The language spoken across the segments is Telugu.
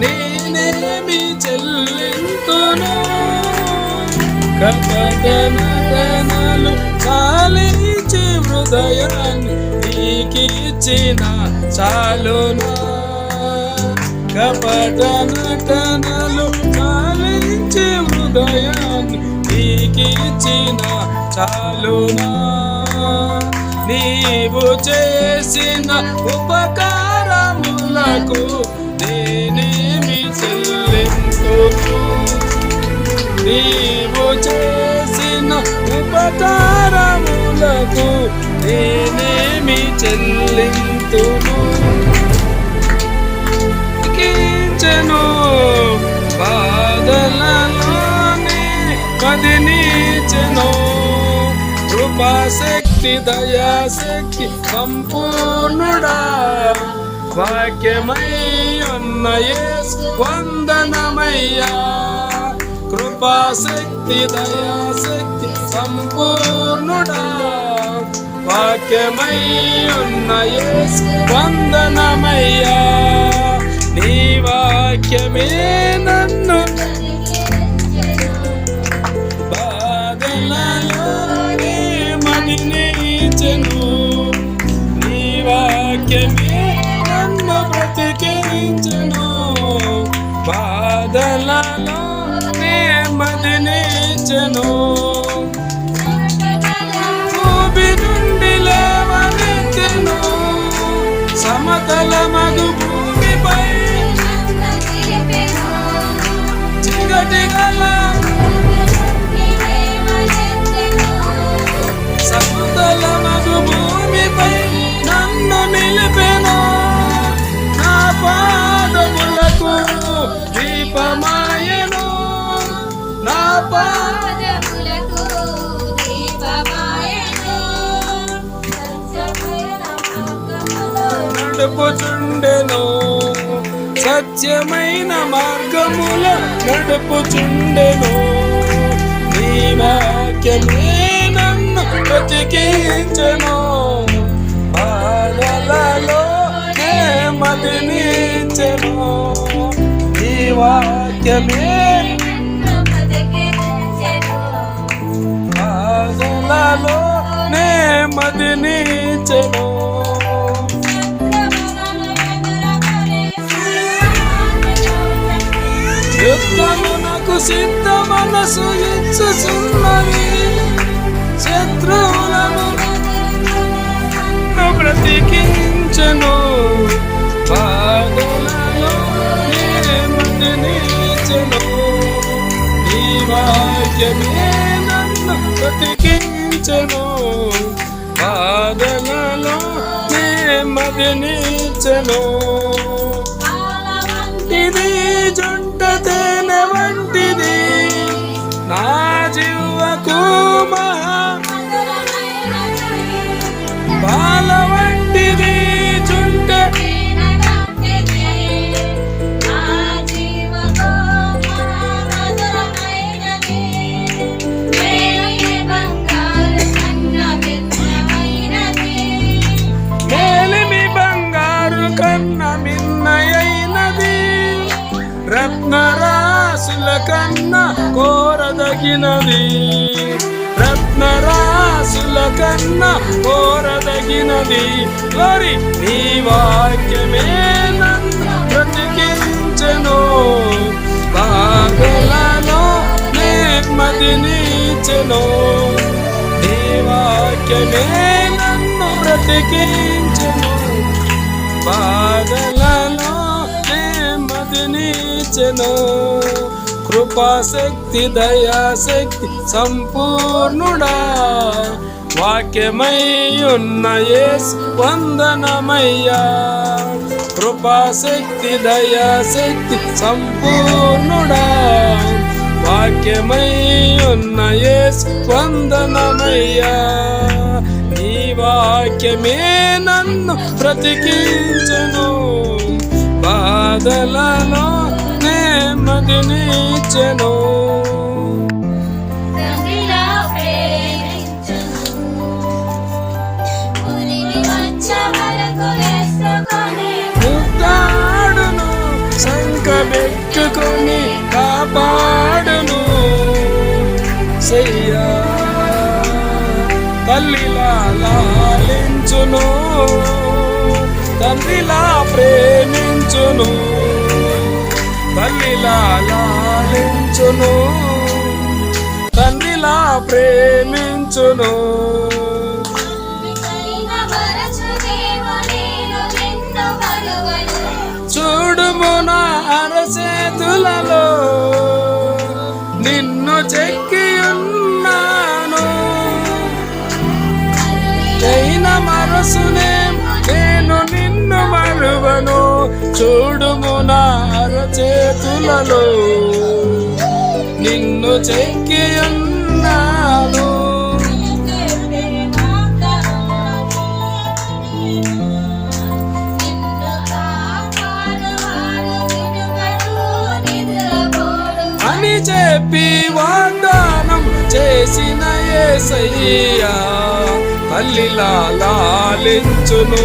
నేనేమి చెల్లింతును? కపటనటనలు చాలించి హృదయాన్ని నీకిచ్చిన చాలునా? కపటనటనలు చాలించి హృదయాన్ని నీకిచ్చిన చాలునా? నీవు చేసిన ఉపకారములకు నేనేమి చెల్లింపు? నీవు చేసిన ఉపకారములకు నేనేమి చెల్లింతును కించెను బాధలలోనే కదినీచెను కృపాశక్తి దయాశక్తి సంపూర్ణుడా. వాక్యమై ఉన్న వందనమయ్యా. కృపాశక్తి దయాశక్తి సంపూర్ణుడా. వాక్యమై ఉన్న యేసు వందనమయ్యా. నీ వాక్యమే నన్ను వాక్యమే నన్ను బ్రతికించెను బాధలలోనే మదినించెను భూమి నుండి లేవనెత్తెను సమతల మగు భూమిపై చిగటి నడుపుచుండెను సత్యమైన మార్గముల నడుపుచుండెను. నీ వాక్యమే నన్ను బ్రతికించను. బాధలలో మదినించెను. నీ వాక్యమే బాధలలో మదినించెను యుద్ధమునకు సిద్ధ మనసు ఇచ్చుచున్నవి శత్రువులను బ్రతికించను. పాదలలో నీచెను ఈ వాక్యమే నన్ను బ్రతికించను పాదలలో నెమ్మదినిచెను ఇది రత్నరాసుల కన్న కోరదగినది. రత్నరాసుల కన్నా కోరదగినది. మరి నీ వాక్యమే నన్ను బ్రతికించెను. బాగలలో నెమ్మదినిచెను నీ వాక్యమే నన్ను బ్రతికించెను. బాధలలో నెమ్మదినిచెను కృపాశక్తి దయాశక్తి సంపూర్ణుడా. వాక్యమై ఉన్న యేసు వందనమయ్యా. కృపాశక్తి దయాశక్తి సంపూర్ణుడా. వాక్యమై ఉన్న యేసు వందనమయ్యా. నీ వాక్యమే నన్ను బ్రతికించను. బాధలలో నెమ్మదినిచ్చెను వరకు వేసుకొని కాపాడును. సయ్యా తల్లిలా లాలించును తండ్రిలా ప్రేమించును. తల్లిలా లాలించును తండ్రిలా ప్రేమించును చూడుము నా అరచేతులలో నిన్ను చెక్కి ఉన్నాను చైన మనసునే నేను నిన్ను మరువను. చూడుము నార చేతులలో. నిన్ను చెక్కి ఉన్నాను అని చెప్పి వాగ్దానం చేసిన ఏసయ్యా తల్లిలా లాలించును.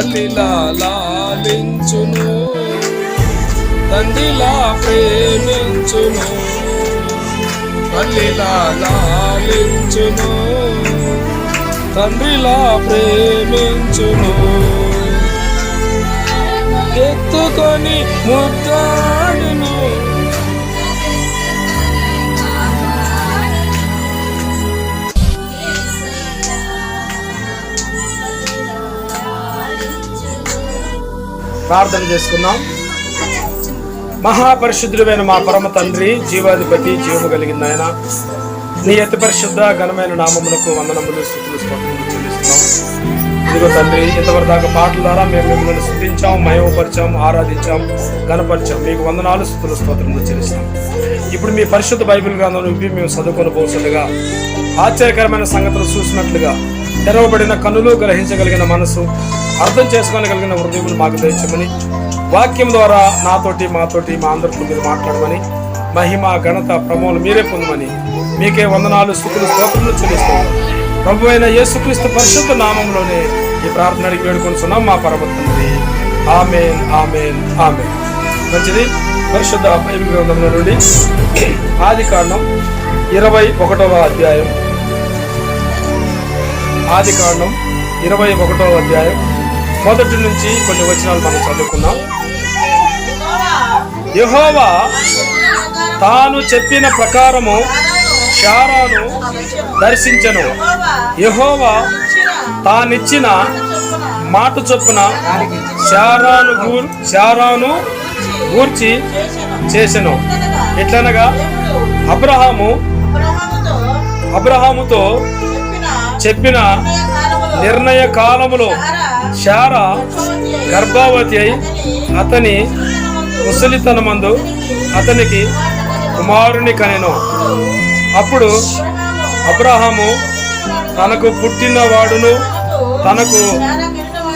తల్లిలా లాలించును తండ్రిలా ప్రేమించును. తల్లిలా లాలించును తండ్రిలా ప్రేమించును. ఎత్తుకొని ముద్ద ప్రార్థన చేసుకుందాం మహాపరిశుద్ధులమైన మా పరమ తండ్రి జీవాధిపతి జీవము కలిగిన ఆయన నీ అతి పరిశుద్ధ ఘనమైన నామములకు వందనములు స్థుతులు స్తోత్రములు చెల్లిస్తున్నాం. ఇదిగో తండ్రి ఇంతవరకు దాకా పాటల ద్వారా మేము మిమ్మల్ని స్థుతించాం మయమపరిచాం ఆరాధించాం గణపరిచాం మీకు వందనాలు స్థుతులు స్తోత్రములు చెల్లిస్తాం ఇప్పుడు మీ పరిశుద్ధ బైబిల్ గ్రంథం ఇవి మేము చదువుకొని పోతుండగా ఆశ్చర్యకరమైన సంగతులు చూసినట్లుగా తెరవబడిన కనులు గ్రహించగలిగిన మనసు అర్థం చేసుకోగలిగిన హృదయం మాకు దయచమని వాక్యం ద్వారా నాతోటి మాతోటి మా అందరితో మీరు మాట్లాడమని మహిమ ఘనత ప్రమోలు మీరే పొందమని మీకే వందనాలు స్థుతులు స్తోత్రములు చెల్లిస్తాం ప్రభు అయిన యేసుక్రీస్తు పరిశుద్ధ నామంలోనే ఈ ప్రార్థన అడిగి వేడుకొనిస్తున్నాం మా పరమ ఆమెన్ ఆమెన్ ఆమెన్. మంచిది పరిశుద్ధ బైబిల్ గ్రంథంలో నుండి ఆది కాండం ఇరవై ఒకటవ అధ్యాయం. ఆది కాండం ఇరవై ఒకటవ అధ్యాయం. మొదటి నుంచి కొన్ని వచనాలు మనం చదువుకున్నాం యహోవా తాను చెప్పిన ప్రకారము శారాను దర్శించను. యహోవా తానిచ్చిన మాట చొప్పున శారాను గూర్ శారాను గూర్చి చేసెను. ఎట్లనగా? అబ్రహాము అబ్రహాముతో చెప్పిన నిర్ణయ కాలములో శారా గర్భావతి అయి అతని ముసలితనమందు అతనికి కుమారుని కనెను. అప్పుడు అబ్రహాము తనకు పుట్టినవాడును తనకు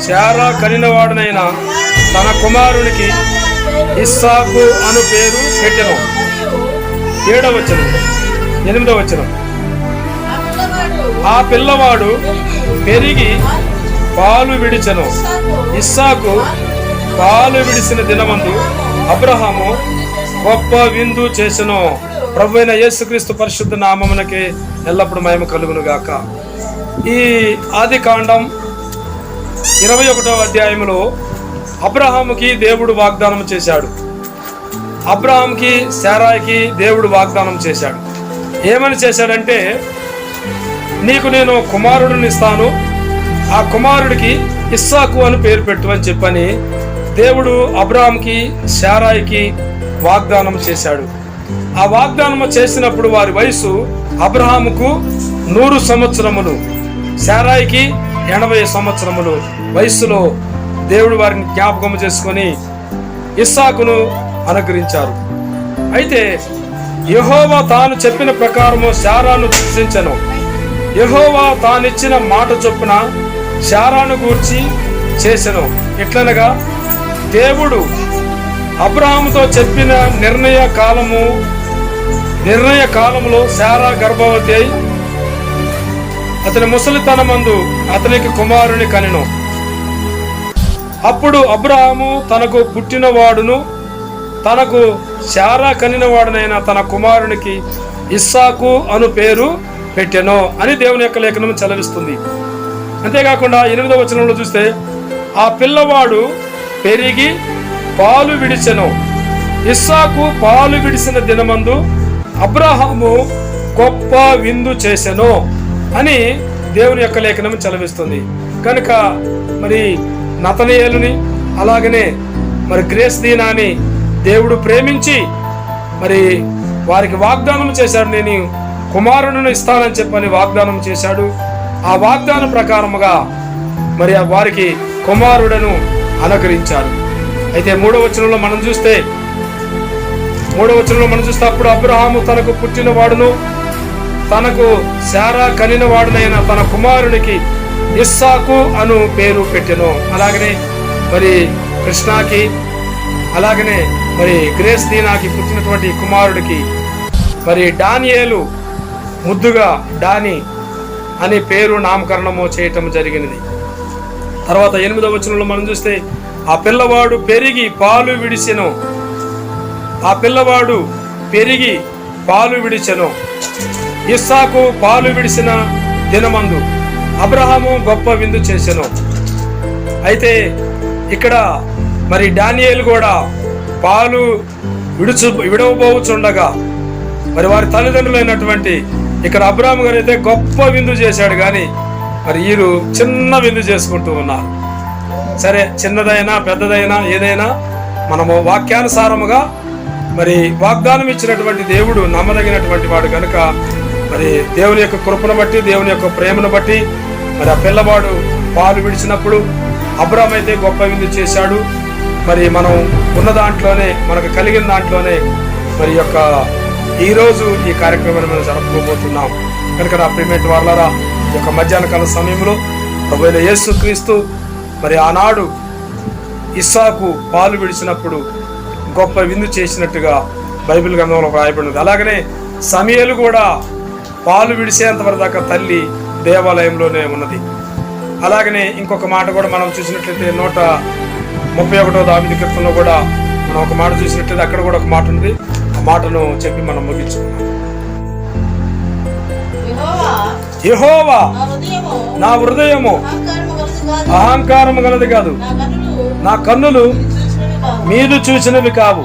శారా కనినవాడునైన తన కుమారునికి ఇస్సాకు అను పేరు పెట్టెను. ఏడవచనం ఎనిమిదవ వచనం ఆ పిల్లవాడు పెరిగి పాలు విడిచెను. ఇస్సాకు పాలు విడిసిన దినమందు అబ్రహాము గొప్ప విందు చేసెను. ప్రభు అయిన యేసుక్రీస్తు పరిశుద్ధ నామమునకి ఎల్లప్పుడు మయము కలుగును గాక ఈ ఆది కాండం ఇరవై ఒకటవ అధ్యాయంలో అబ్రహాముకి దేవుడు వాగ్దానం చేశాడు. అబ్రహాంకి శారాయికి దేవుడు వాగ్దానం చేశాడు. ఏమని చేశాడంటే నీకు నేను కుమారుడిని ఇస్తాను ఆ కుమారుడికి ఇస్సాకు అని పేరు పెట్టు అని చెప్పని దేవుడు అబ్రాహాంకి శారాయికి వాగ్దానం చేశాడు. ఆ వాగ్దానం చేసినప్పుడు వారి వయసు అబ్రహాముకు నూరు సంవత్సరములు శారాయికి ఎనభై సంవత్సరములు వయస్సులో దేవుడు వారిని జ్ఞాపకం చేసుకొని ఇస్సాకును అనుగ్రహించారు. అయితే యహోవా తాను చెప్పిన ప్రకారము శారాను దర్శించను. యహోవా తానిచ్చిన మాట చొప్పున శారాను గూర్చి చేసెను. ఎట్లనగా దేవుడు అబ్రహాముతో చెప్పిన నిర్ణయ కాలము నిర్ణయ కాలములో శారా గర్భవతి అయి అతని ముసలితనమందు అతనికి కుమారుని కనెను. అప్పుడు అబ్రహాము తనకు పుట్టినవాడును తనకు శారా కనినవాడునైన తన కుమారునికి ఇస్సాకు అను పేరు పెట్టెను అని దేవుని యొక్క లేఖనం చలవిస్తుంది. అంతేకాకుండా ఎనిమిదవ వచనంలో చూస్తే ఆ పిల్లవాడు పెరిగి పాలు విడిచెను. ఇస్సాకు పాలు విడిసిన దినమందు అబ్రహాము గొప్ప విందు చేసెను అని దేవుని యొక్క లేఖనం చలవిస్తుంది కనుక మరి నతనీయులని అలాగనే మరి గ్రేస్ దీనాని దేవుడు ప్రేమించి మరి వారికి వాగ్దానం చేశాడు. నేను కుమారుడిని ఇస్తానని చెప్పని వాగ్దానం చేశాడు. ఆ వాగ్దాన ప్రకారముగా మరి ఆ వారికి కుమారుడను అనుకరించారు. అయితే మూడవ వచనంలో మనం చూస్తే మూడవ వచనంలో మనం చూస్తే అప్పుడు అబ్రహాము తనకు పుట్టిన వాడును తనకు శారా కనిన వాడునైన తన కుమారునికి ఇస్సాకు అను పేరు పెట్టెను. అలాగనే మరి కృష్ణాకి అలాగనే మరి గ్రేస్ దీనాకి పుట్టినటువంటి కుమారుడికి మరి డానియేలు ముద్దుగా డాని అనే పేరు నామకరణము చేయటం జరిగినది. తర్వాత ఎనిమిదవ వచనంలో మనం చూస్తే ఆ పిల్లవాడు పెరిగి పాలు విడిచెను. ఆ పిల్లవాడు పెరిగి పాలు విడిచెను. ఇస్సాకు పాలు విడిసిన దినమందు అబ్రహాము గొప్ప విందు చేసెను. అయితే ఇక్కడ మరి డానియేలు కూడా పాలు విడుచు విడవబోచుండగా మరి వారి తల్లిదండ్రులైనటువంటి ఇక్కడ అబ్రాహం గారు అయితే గొప్ప విందు చేశాడు కానీ మరి వీరు చిన్న విందు చేసుకుంటూ ఉన్నారు. సరే చిన్నదైనా పెద్దదైనా ఏదైనా మనము వాక్యానుసారముగా మరి వాగ్దానం ఇచ్చినటువంటి దేవుడు నమ్మదగినటువంటి వాడు కనుక మరి దేవుని యొక్క కృపను బట్టి దేవుని యొక్క ప్రేమను బట్టి మరి ఆ పిల్లవాడు పాలు విడిచినప్పుడు అబ్రామ్ అయితే గొప్ప విందు చేశాడు. మరి మనం ఉన్న దాంట్లోనే మనకు కలిగిన దాంట్లోనే మరి యొక్క ఈ రోజు ఈ కార్యక్రమాన్ని మనం జరుపుకోబోతున్నాం కనుక నా ప్రిమేట్ వాళ్ళరా ఈ యొక్క మధ్యాహ్న కాల సమయంలో ప్రభు యేసు క్రీస్తు మరి ఆనాడు ఇస్సాకు పాలు విడిచినప్పుడు గొప్ప విందు చేసినట్టుగా బైబిల్ గ్రంథంలో రాయబడినది అలాగనే సమయలు కూడా పాలు విడిచేంత వరదాకా దాకా తల్లి దేవాలయంలోనే ఉన్నది. అలాగనే ఇంకొక మాట కూడా మనం చూసినట్లయితే నూట ముప్పై ఒకటో దావిది కీర్తనలో కూడా మనం ఒక మాట చూసినట్లయితే అక్కడ కూడా ఒక మాట ఉంది మాటను చెప్పి మనం ముగించుకున్నాం యెహోవా నా హృదయము అహంకారము గలది కాదు. నా కన్నులు. మీరు చూసినవి కావు.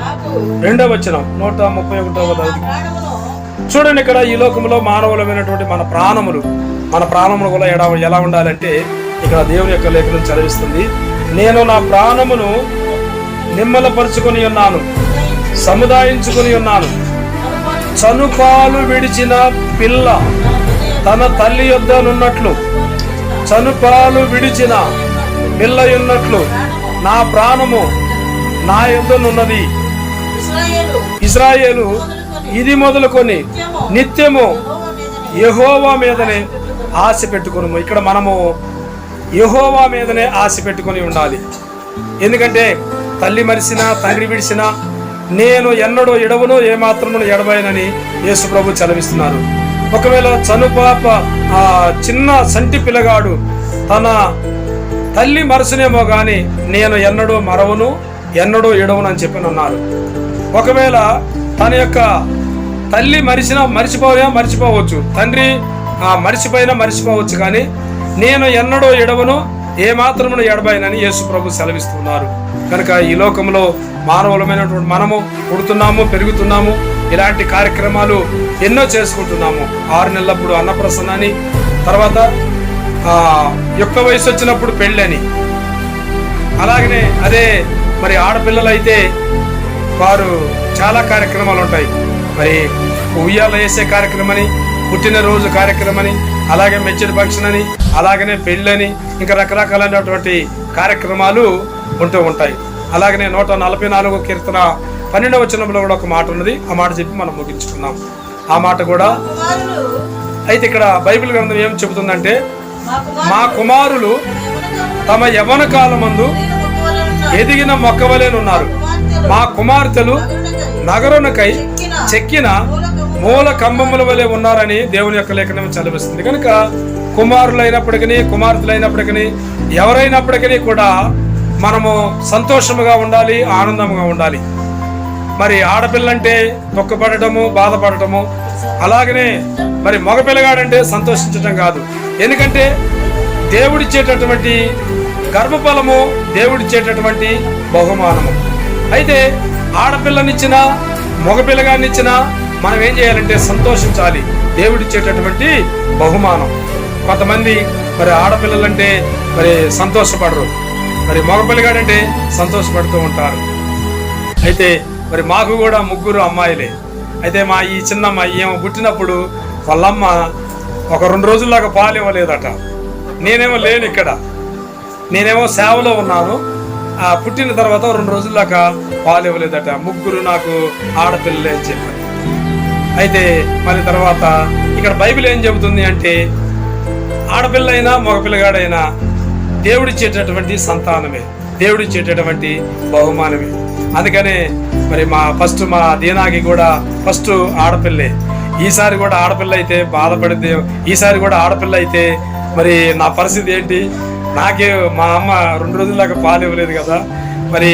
రెండవ వచనం నూట ముప్పై ఒకటవ ప్రాణమును చూడండి ఇక్కడ ఈ లోకంలో మానవులమైనటువంటి మన ప్రాణములు. మన ప్రాణములు కూడా ఎడా ఎలా ఉండాలంటే ఇక్కడ దేవుని యొక్క లేఖనం చదివిస్తుంది. నేను నా ప్రాణమును నిమ్మలపరుచుకొని ఉన్నాను. సముదాయించుకొని ఉన్నాను. చనుపాలు విడిచిన పిల్ల తన తల్లి యొద్దనున్నట్లు చనుపాలు విడిచిన పిల్ల ఉన్నట్లు నా ప్రాణము నా యొద్దనున్నది ఇజ్రాయేలు ఇది మొదలుకొని నిత్యము యహోవా మీదనే ఆశ పెట్టుకును ఇక్కడ మనము యహోవా మీదనే ఆశ పెట్టుకొని ఉండాలి. ఎందుకంటే తల్లి మరిసిన తండ్రి విడిసినా నేను ఎన్నడో ఎడవను ఏమాత్రమును ఎడబోయనని యేసు ప్రభు చలవిస్తున్నారు. ఒకవేళ చనుపాప ఆ చిన్న సంటి పిల్లగాడు తన తల్లి మరసునేమో గాని నేను ఎన్నడూ మరవను ఎన్నడూ ఎడవను అని చెప్పి అన్నారు ఒకవేళ తన యొక్క తల్లి మరిచినా మరిచిపోయా మరిచిపోవచ్చు. తండ్రి ఆ మరిచిపోయినా మరిచిపోవచ్చు కానీ నేను ఎన్నడో ఎడవను ఏ మాత్రమును ఎడబాయనని యేసు ప్రభు సెలవిస్తున్నారు కనుక ఈ లోకంలో మానవులమైనటువంటి మనము పుడుతున్నాము పెరుగుతున్నాము. ఇలాంటి కార్యక్రమాలు ఎన్నో చేసుకుంటున్నాము. ఆరు నెలలప్పుడు అన్నప్రసన్న అని తర్వాత యొక్క వయసు వచ్చినప్పుడు పెళ్ళని. అలాగనే అదే మరి ఆడపిల్లలు అయితే వారు చాలా కార్యక్రమాలు ఉంటాయి. మరి ఉయ్యాల వేసే కార్యక్రమని పుట్టినరోజు కార్యక్రమని అలాగే మెచ్చడి ఫంక్షన్ అని అలాగనే పెళ్ళని ఇంకా రకరకాలైనటువంటి కార్యక్రమాలు ఉంటూ ఉంటాయి. అలాగనే నూట నలభై నాలుగు కీర్తన పన్నెండవ వచనంలో కూడా ఒక మాట ఉన్నది. ఆ మాట చెప్పి మనం ముగించుకున్నాం ఆ మాట కూడా అయితే ఇక్కడ బైబిల్ గ్రంథం ఏం చెబుతుందంటే మా కుమారులు కుమారులు తమ యవన కాలమందు ఎదిగిన మొక్కవలేనున్నారు. మా కుమార్తెలు నగరునకై చెక్కిన మూల కంబముల వలె ఉన్నారని దేవుని యొక్క లేఖనం చదివిస్తుంది. కనుక కుమారులైనప్పటికీ కుమార్తెలైనప్పటికీ ఎవరైనప్పటికీ కూడా మనము సంతోషముగా ఉండాలి ఆనందముగా ఉండాలి. మరి ఆడపిల్లంటే తొక్కపడటము బాధపడటము అలాగనే మరి మగపిల్లగాడంటే సంతోషించటం కాదు. ఎందుకంటే దేవుడిచ్చేటటువంటి గర్భఫలము దేవుడిచ్చేటటువంటి బహుమానము. అయితే ఆడపిల్లనిచ్చిన మగపిల్లగానిచ్చిన మనం ఏం చేయాలంటే సంతోషించాలి. దేవుడిచ్చేటటువంటి బహుమానం. కొంతమంది మరి ఆడపిల్లలంటే మరి సంతోషపడరు. మరి మగపిల్లగాడంటే సంతోషపడుతూ ఉంటారు. అయితే మరి మాకు కూడా ముగ్గురు అమ్మాయిలే. అయితే మా ఈ చిన్నమ్మ ఏమో పుట్టినప్పుడు వాళ్ళమ్మ ఒక రెండు రోజుల్లాగా పాలు ఇవ్వలేదట. నేనేమో లేను ఇక్కడ. నేనేమో సేవలో ఉన్నాను. ఆ పుట్టిన తర్వాత రెండు రోజుల్లాగా పాలు ఇవ్వలేదట. ముగ్గురు నాకు ఆడపిల్లలే అని చెప్పారు. అయితే మళ్ళీ తర్వాత ఇక్కడ బైబిల్ ఏం చెబుతుంది అంటే ఆడపిల్లైనా మగపిల్లగాడైనా దేవుడిచ్చేటటువంటి సంతానమే దేవుడిచ్చేటటువంటి బహుమానమే. అందుకనే మరి మా ఫస్ట్ మా దీనాకి కూడా ఫస్ట్ ఆడపిల్లే. ఈసారి కూడా ఆడపిల్ల అయితే బాధపడితే ఈసారి కూడా ఆడపిల్ల అయితే మరి నా పరిస్థితి ఏంటి? నాకే మా అమ్మ రెండు రోజుల పాలు ఇవ్వలేదు కదా. మరి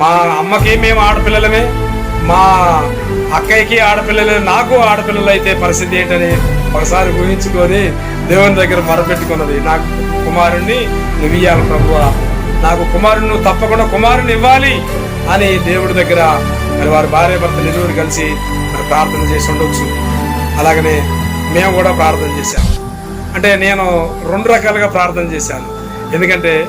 మా అమ్మకి మేము ఆడపిల్లలమే మా అక్కయ్యకి ఆడపిల్లలు నాకు ఆడపిల్లలు అయితే పరిస్థితి ఏంటని ఒకసారి ఊహించుకొని దేవుని దగ్గర మొరపెట్టుకున్నది. నాకు కుమారుణ్ణి నువ్వు ఇవ్వాలి ప్రభు నాకు కుమారుని నువ్వు తప్పకుండా కుమారుని ఇవ్వాలి అని దేవుడి దగ్గర మరి వారి భార్య భర్త నిలువురు కలిసి మరి ప్రార్థన చేసి ఉండొచ్చు. అలాగనే మేము కూడా ప్రార్థన చేశాము. అంటే నేను రెండు రకాలుగా ప్రార్థన చేశాను. ఎందుకంటే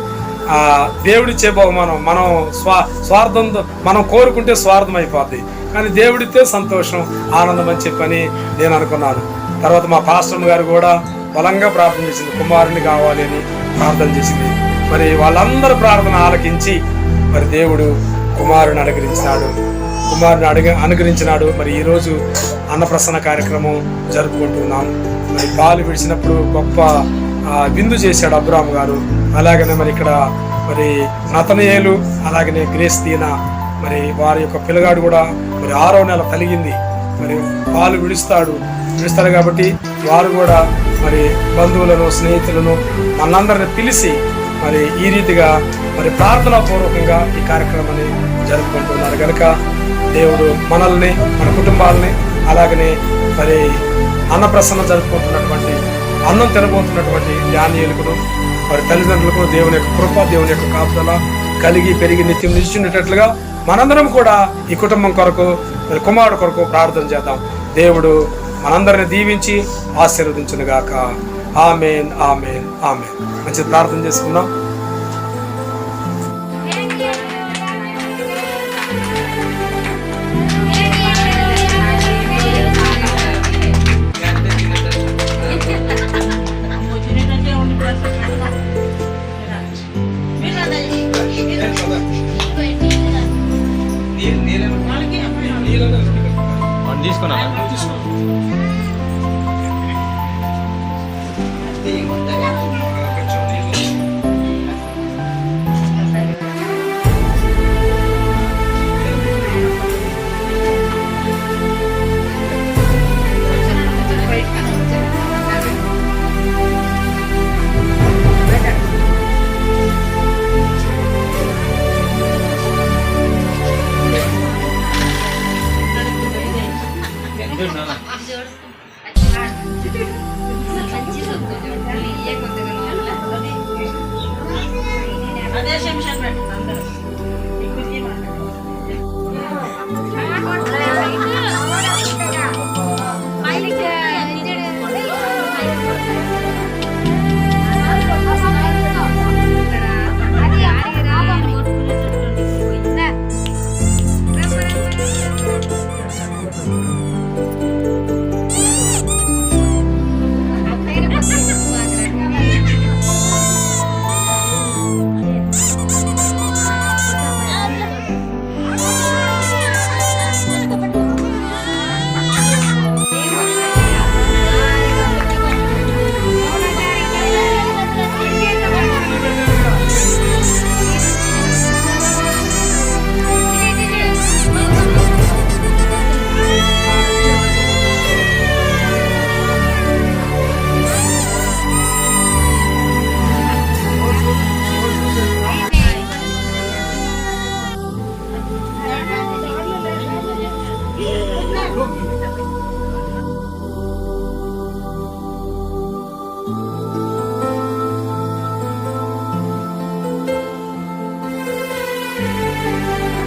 దేవుడిచ్చే బహుమానం మనం స్వా స్వార్థంతో మనం కోరుకుంటే స్వార్థం అయిపోద్ది. కానీ దేవుడితే సంతోషం ఆనందం అని చెప్పని నేను అనుకున్నాను. తర్వాత మా పాస్టర్ గారు కూడా బలంగా ప్రార్థన చేసింది కుమారుని కావాలి అని ప్రార్థన చేసింది. మరి వాళ్ళందరూ ప్రార్థన ఆలకించి మరి దేవుడు కుమారుని అనుగ్రహించినాడు. కుమారుని అడిగ అనుగ్రహించినాడు. మరి ఈరోజు అన్నప్రసన్న కార్యక్రమం జరుపుకుంటున్నాం. మరి పాలు విడిచినప్పుడు గొప్ప విందు చేశాడు అబ్రామ్ గారు. అలాగనే మరి ఇక్కడ మరి నతనయేలు అలాగనే గ్రేస్ మరి వారి యొక్క పిల్లగాడు కూడా మరి ఆరో నెల కలిగింది మరి పాలు విడుస్తాడు. విడుస్తాడు కాబట్టి వారు కూడా మరి బంధువులను స్నేహితులను మనందరిని పిలిచి మరి ఈ రీతిగా మరి ప్రార్థనా పూర్వకంగా ఈ కార్యక్రమాన్ని జరుపుకుంటున్నారు. కనుక దేవుడు మనల్ని మన కుటుంబాలని అలాగనే మరి అన్నప్రసన్న జరుపుకుంటున్నటువంటి అన్నం తినబోతున్నటువంటి ధ్యానీయులకు మరి తల్లిదండ్రులకు దేవుని యొక్క కృప దేవుని యొక్క కాపుదల కలిగి పెరిగి నిత్యం నిలిచినట్లుగా మనందరం కూడా ఈ కుటుంబం కొరకు మరి కుమారుడు కొరకు ప్రార్థన చేద్దాం. దేవుడు మనందరిని దీవించి ఆశీర్వదించును గాక ఆమెన్ ఆమెన్ ఆమెన్. మంచిది ప్రార్థన చేసుకుందాం. తీసుకున్నా. 咱先不先分，的。